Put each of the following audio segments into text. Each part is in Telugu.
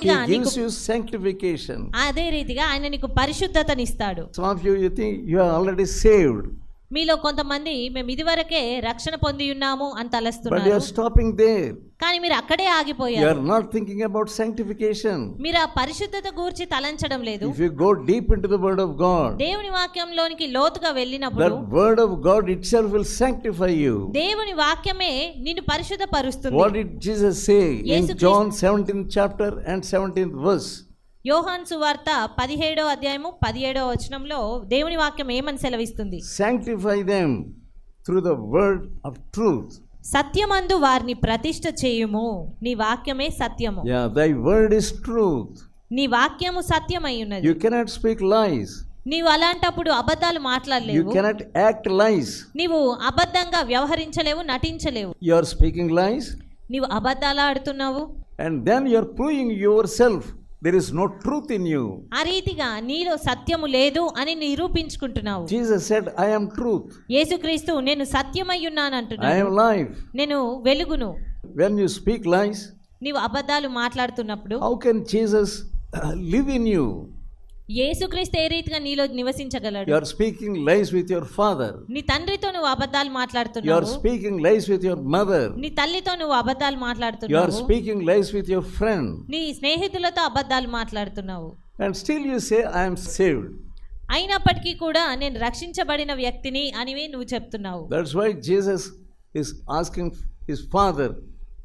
He నీకు gives you sanctification. అదే రీతిగా ఆయన నీకు పరిశుద్ధతనిస్తాడు Some of you, you think you are already saved, మీలో కొంతమంది మేము ఇదివరకే రక్షణ పొంది ఉన్నాము అని తలస్తున్నారు. స్టాపింగ్ దేర్ కానీ మీరు అక్కడే ఆగిపోయారు. యు థింకింగ్ అబౌట్ సాంక్టిఫికేషన్ మీరు ఆ పరిశుద్ధత గురించి తలంచడం లేదు. If deep into word of దేవుని వాక్యంలోనికి లోతుగా వెళ్ళినప్పుడు word of God itself will sanctify దేవుని వాక్యమే నిన్ను పరిశుద్ధ పరుస్తుంది what did Jesus John 17th chapter and 17th verse యోహాన్ సువార్త పదిహేడో అధ్యాయము పదిహేడో వచనంలో దేవుని వాక్యం ఏమని సెలవిస్తుంది? Sanctify them through the word of truth సత్యమందు వారిని ప్రతిష్ట చేయుము. నీ వాక్యమే సత్యము. యా దై వర్డ్ ఇస్ ట్రూత్ నీ వాక్యము సత్యమై ఉన్నది యు కెనాట్ స్పీక్ లైస్ నీవు అలాంటప్పుడు అబద్ధాలు మాట్లాడలేవు. యు కెనాట్ యాక్ట్ లైస్ నీవు అబద్ధంగా వ్యవహరించలేవు నటించలేవు. యు ఆర్ స్పీకింగ్ లైస్ నీవు అబద్ధాలు ఆడుతున్నావు? And then you are proving yourself there is no truth in you ఆ రీతిగా నీలో సత్యము లేదు అని నిరూపించుకుంటున్నావు. Jesus said I am truth యేసుక్రీస్తు నేను సత్యమై ఉన్నాను అంటున్నా ఐ యామ్ లైఫ్ నేను వెలుగును. వెన్ యు స్పీక్ లైస్ నీవు అబద్ధాలు మాట్లాడుతున్నప్పుడు how can Jesus live in you యేసుక్రీస్తు ఏ రీతిగా నీలో నివసించగలడు? Your speaking lies with your father నీ తండ్రితో నువ్వు అబద్ధాలు మాట్లాడుతున్నావు. Your speaking lies with your mother నీ తల్లితో నువ్వు అబద్ధాలు మాట్లాడుతున్నావు. Your speaking lies with your friend నీ స్నేహితులతో అబద్ధాలు మాట్లాడుతున్నావు. And still you say I am saved అయినప్పటికీ కూడా నేను రక్షించబడిన వ్యక్తిని అని నువ్వు చెప్తున్నావు. That's why Jesus is asking his father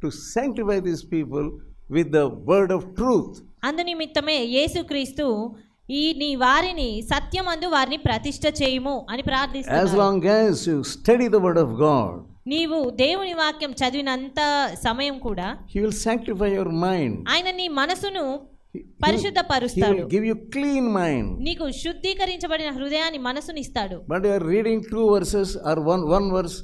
to sanctify this people with the word of truth అందునిమిత్తమే యేసుక్రీస్తు ఈ నీ వారిని సత్యమందు వారిని ప్రతిష్ట చేయము అని ప్రార్థిస్తున్నాను as study the word of God నీవు దేవుని వాక్యం చదివినంత సమయం కూడా he will sanctify your mind ఆయన నీ మనసును పరిశుద్ధ పరుస్తాడు గివ్ యు క్లీన్ మైండ్ నీకు శుద్ధీకరించబడిన హృదయాన్ని మనసుని ఇస్తాడు but you are reading two verses or one one verse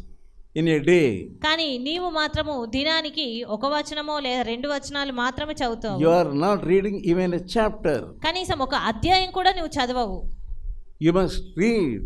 in a day కానీ నీవు మాత్రము దినానికి ఒక వచనమో లేదా రెండు వచనాలు మాత్రమే చదువుతావు. You are not reading even a chapter కనీసం ఒక అధ్యాయం కూడా నువ్వు చదవవు. You must read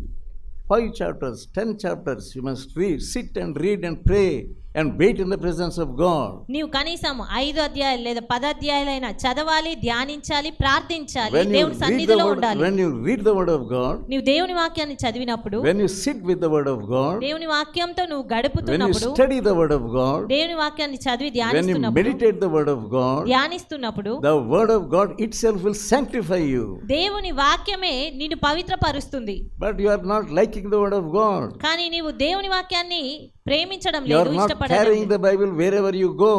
five chapters ten chapters you must read sit and read and pray and wait in the presence of God. నీవు కనీసం ఐదు అధ్యాయాలు లేదా పది అధ్యాయాలైనా చదవాలి ధ్యానించాలి ప్రార్థించాలి దేవుని సన్నిధిలో ఉండాలి when you read the word of God, నీవు దేవుని వాక్యాన్ని చదివినప్పుడు when you sit with the word of God, దేవుని వాక్యంతో నువ్వు when you గడుపుతున్నప్పుడు study the word of God, దేవుని వాక్యాన్ని చదివి when you ధ్యానిస్తున్నప్పుడు meditate the word of God, ధ్యానిస్తున్నప్పుడు the word of God itself will sanctify you. దేవుని వాక్యమే నిన్ను పవిత్రపరుస్తుంది But you are not liking the word of God. కానీ నీవు దేవుని వాక్యాన్ని ప్రేమించడం లేదు ఇష్టపడడం లేదు. the Bible wherever you go.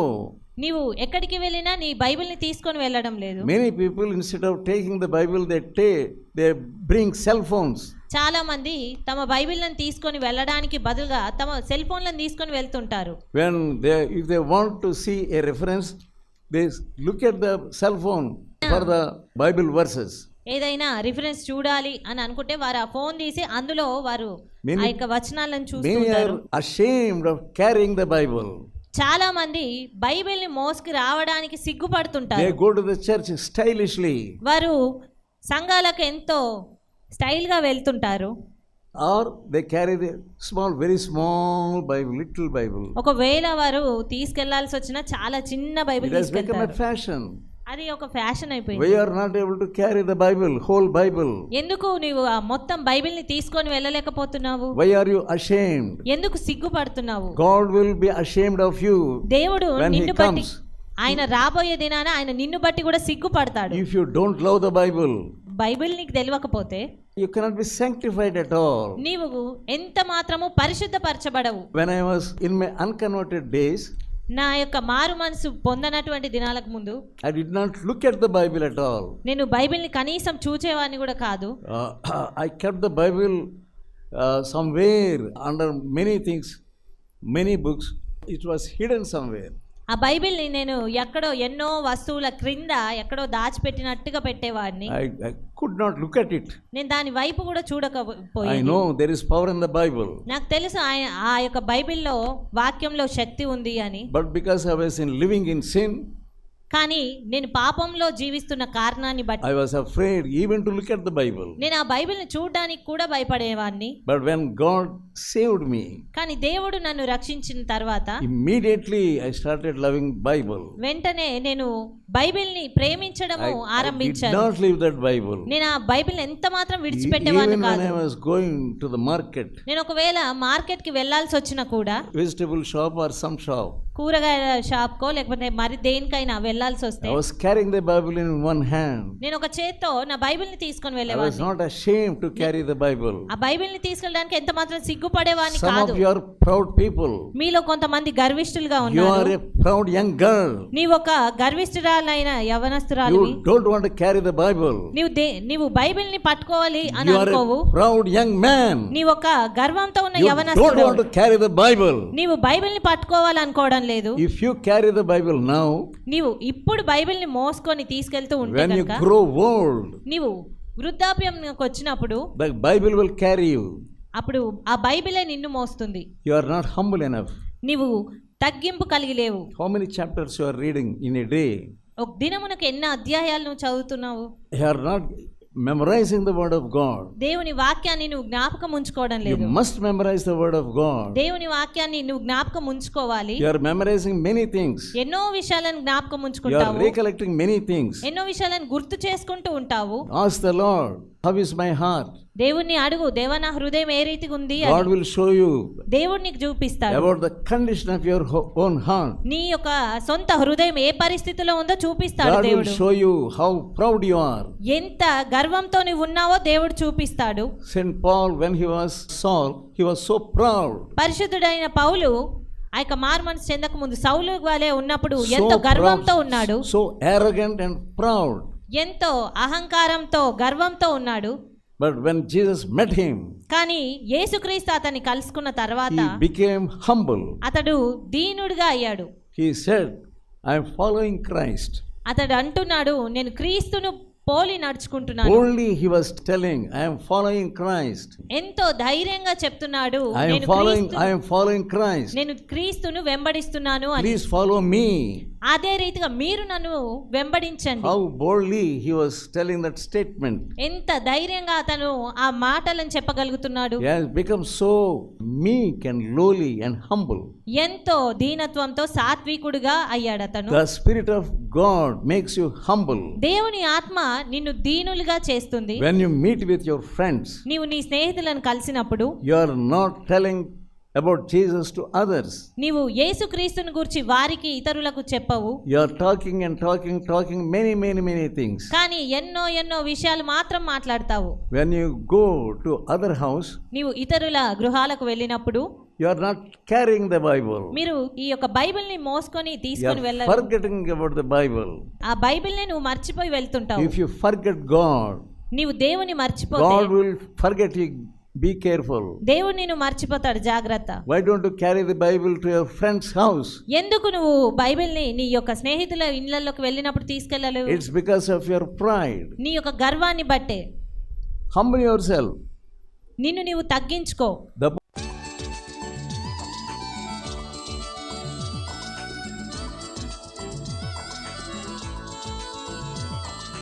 నీవు ఎక్కడికి వెళ్ళినా నీ బైబిల్ని తీసుకొని వెళ్ళడం లేదు Many people, instead of taking the Bible, they take, they bring cell phones. చాలా మంది తమ బైబిల్ని తీసుకొని వెళ్ళడానికి బదులుగా తమ సెల్ ఫోన్లను తీసుకొని వెళ్తుంటారు When they, if they want to see a reference, they look at the cell phone for the Bible verses. ఏదైనా రిఫరెన్స్ చూడాలి అని అనుకుంటే వారు ఆ ఫోన్ తీసి అందులో వారు ఆ యొక్క వచనాలను చూస్తుంటారు ashamed of carrying the Bible. చాలా మంది బైబిల్ని మోసుకు రావడానికి They సిగ్గుపడుతుంటారు go to the church stylishly, వారు సంఘాలకు ఎంతో స్టైల్గా వెళ్తుంటారు or they carry the small, very small Bible, little Bible. ఒకవేళ వారు తీసుకెళ్ళాల్సి వచ్చిన చాలా చిన్న బైబిల్ has become a తీసుకెళ్తారు fashion. అది ఒక ఫ్యాషన్ అయిపోయింది We are not able to carry the Bible, whole Bible. ఎందుకు నీవు ఆ మొత్తం బైబిల్ని తీసుకొని వెళ్ళలేకపోతున్నావు Why are you ashamed? ఎందుకు సిగ్గుపడుతున్నావు God will be ashamed of you దేవుడు when He నిన్ను బట్టి comes. ఆయన రాబోయే దినాన ఆయన నిన్ను బట్టి కూడా సిగ్గుపడతాడు If you don't love the Bible, Bible నీకు తెలియకపోతే you cannot be sanctified at all. నీవు ఎంత మాత్రము పరిశుద్ధపరచబడవు When I was in my unconverted days, నా యొక్క మారు మనసు పొందనటువంటి దినాలకు ముందు I did not look at the Bible at all నేను బైబిల్ని కనీసం చూచేవాడిని కూడా కాదు. I kept the Bible somewhere under many things many books it was hidden somewhere ఆ బైబిల్ని నేను ఎక్కడో ఎన్నో వస్తువుల క్రింద ఎక్కడో దాచిపెట్టినట్టుగా పెట్టేవాడిని I could not look at it. నేను దాని వైపు కూడా I చూడకపోయాను know there is power in the Bible. నాకు తెలుసు ఆయన ఆ యొక్క బైబిల్లో వాక్యంలో శక్తి ఉంది అని But because I was in living in sin, కానీ నేను పాపంలో జీవిస్తున్న కారణాన్ని బట్టి I was afraid even to look at the Bible నేను ఆ బైబిల్ని చూడడానికి కూడా భయపడేవాన్ని. But when God saved me కానీ దేవుడు నన్ను రక్షించిన తర్వాత immediately I started loving Bible వెంటనే నేను బైబిల్ని ప్రేమించడం ఆరంభించాను. I don't leave that Bible నేను ఆ బైబిల్ ఎంత మాత్రం విడిచిపెట్టేవాడిని కాదు. I was going to the market నేను ఒకవేళ మార్కెట్కి వెళ్ళాల్సి వచ్చినా కూడా vegetable shop or some shop కూరగాయల షాప్ కో లేకపోతే మరి దేనికైనా వెళ్ళాల్సి వస్తే I was carrying the Bible in one hand నేను ఒక చేత్తో నా బైబిల్ని తీసుకొని వెళ్ళేవాడిని I was not ashamed to carry the Bible ఆ బైబిల్ని తీసుకెళ్ళడానికి ఎంత మాత్రం సిగ్గుపడేవాడిని కాదు. Some of your proud people మీలో కొంతమంది గర్విష్ఠులుగా ఉన్నారు. You are a proud young girl నీవు ఒక గర్విష్ఠురాలైన యవనస్తురాలివి. You don't want to carry the Bible నీవు నీవు బైబిల్ని పట్టుకోవాలి అని అనుకోవు యు ప్రౌడ్ యంగ్ మ్యాన్ నీ ఒక గర్వంతో ఉన్న యవనస్తురాలివి you don't want to carry the Bible నీవు బైబిల్ని పట్టుకోవాలి అనుకోవడం లేదు if you carry the Bible now నీవు ఇప్పుడు బైబిల్ని మోసుకొని తీసుకెళ్తూ ఉంటే కనుక గ్రో ఓల్డ్ నీవు వృద్ధాప్యంకి వచ్చినప్పుడు the Bible will carry you అప్పుడు ఆ బైబిల్ బైబిలే నిన్ను మోస్తుంది. You are not humble enough నీవు తగ్గింపు కలిగి లేవు. How many chapters you are reading in a day ఒక దినమునకు ఎన్ని అధ్యాయాలను చదువుతున్నావు? You are not memorizing the Word of God. దేవుని వాక్యాన్ని నువ్వు జ్ఞాపకం ఉంచుకోవడం You లేదు must memorize the Word of God. దేవుని వాక్యాన్ని నువ్వు జ్ఞాపకం ఉంచుకోవాలి You are memorizing many things. ఎన్నో విషయాలను జ్ఞాపకం You are ఉంచుకుంటావు recollecting many things. ఎన్నో విషయాలను గుర్తు చేసుకుంటూ ఉంటావు Ask the Lord, How is my heart? దేవుణ్ణి అడుగు దేవా నా హృదయం ఏ రీతిగా ఉంది will show you దేవుడు నీకు చూపిస్తాడు about the condition of your ho- own heart. నీ యొక్క సొంత హృదయం ఏ పరిస్థితిలో ఉందో చూపిస్తాడు God will దేవుడు show you how proud you are. ఎంత గర్వంతో నువ్వు ఉన్నావో దేవుడు చూపిస్తాడు St. Paul, when he was Saul, he was so proud. పరిశుద్ధుడైన పౌలు ఆ యొక్క మార్మన్స్ చెందక ముందు సౌలు వలె ఉన్నప్పుడు ఎంతో గర్వంతో ఉన్నాడు So arrogant and proud. ఎంతో అహంకారంతో గర్వంతో ఉన్నాడు But when Jesus met him, కానీ యేసుక్రీస్తు అతన్ని కలుసుకున్న తర్వాత he became humble. అతడు దీనుడిగా అయ్యాడు He said, I am following Christ. అతడు అంటున్నాడు నేను క్రీస్తును పోలి నడుచుకుంటున్నాను only he was telling I am following Christ ఎంతో ధైర్యంగా చెప్తున్నాడు నేను following I am following Christ నేను క్రీస్తును వెంబడిస్తున్నాను అని. ప్లీజ్ ఫాలో మీ అదే రీతిగా మీరు నన్ను వెంబడించండి. How boldly he was telling that statement ఎంత ధైర్యంగా అతను ఆ మాటలను చెప్పగలుగుతున్నాడు. He has become so meek can lowly and humble ఎంతో దీనత్వంతో సాత్వికుడిగా అయ్యాడు అతను. The spirit of God makes you humble. దేవుని ఆత్మ నిన్ను దీనులుగా చేస్తుంది When you meet with your friends, నీవు నీ స్నేహితులను కలిసినప్పుడు you are not telling about Jesus to others. నీవు యేసుక్రీస్తుని గురించి వారికి ఇతరులకు చెప్పవు You are talking and talking, talking many, many, many things. కానీ ఎన్నో ఎన్నో విషయాలు మాత్రం మాట్లాడతావు When you go to other house, నీవు ఇతరుల గృహాలకు వెళ్ళినప్పుడు you are not carrying the Bible. మీరు ఈ యొక్క బైబిల్ని మోసుకొని You తీసుకొని వెళ్ళరు forgetting about the Bible. ఆ బైబిల్ని నువ్వు మర్చిపోయి వెళ్తుంటావు If you forget God, నీవు దేవుని మర్చిపోతే God will forget you. Be careful. దేవుడు నిన్ను మర్చిపోతాడు జాగ్రత్త Why don't you carry the Bible to your friend's house? ఎందుకు నువ్వు బైబిల్ని నీ యొక్క స్నేహితుల ఇళ్ళలోకి వెళ్ళినప్పుడు తీసుకెళ్ళలేవు It's because of your pride. నీ యొక్క గర్వాన్ని బట్టే Humble yourself. నిన్ను నీవు తగ్గించుకో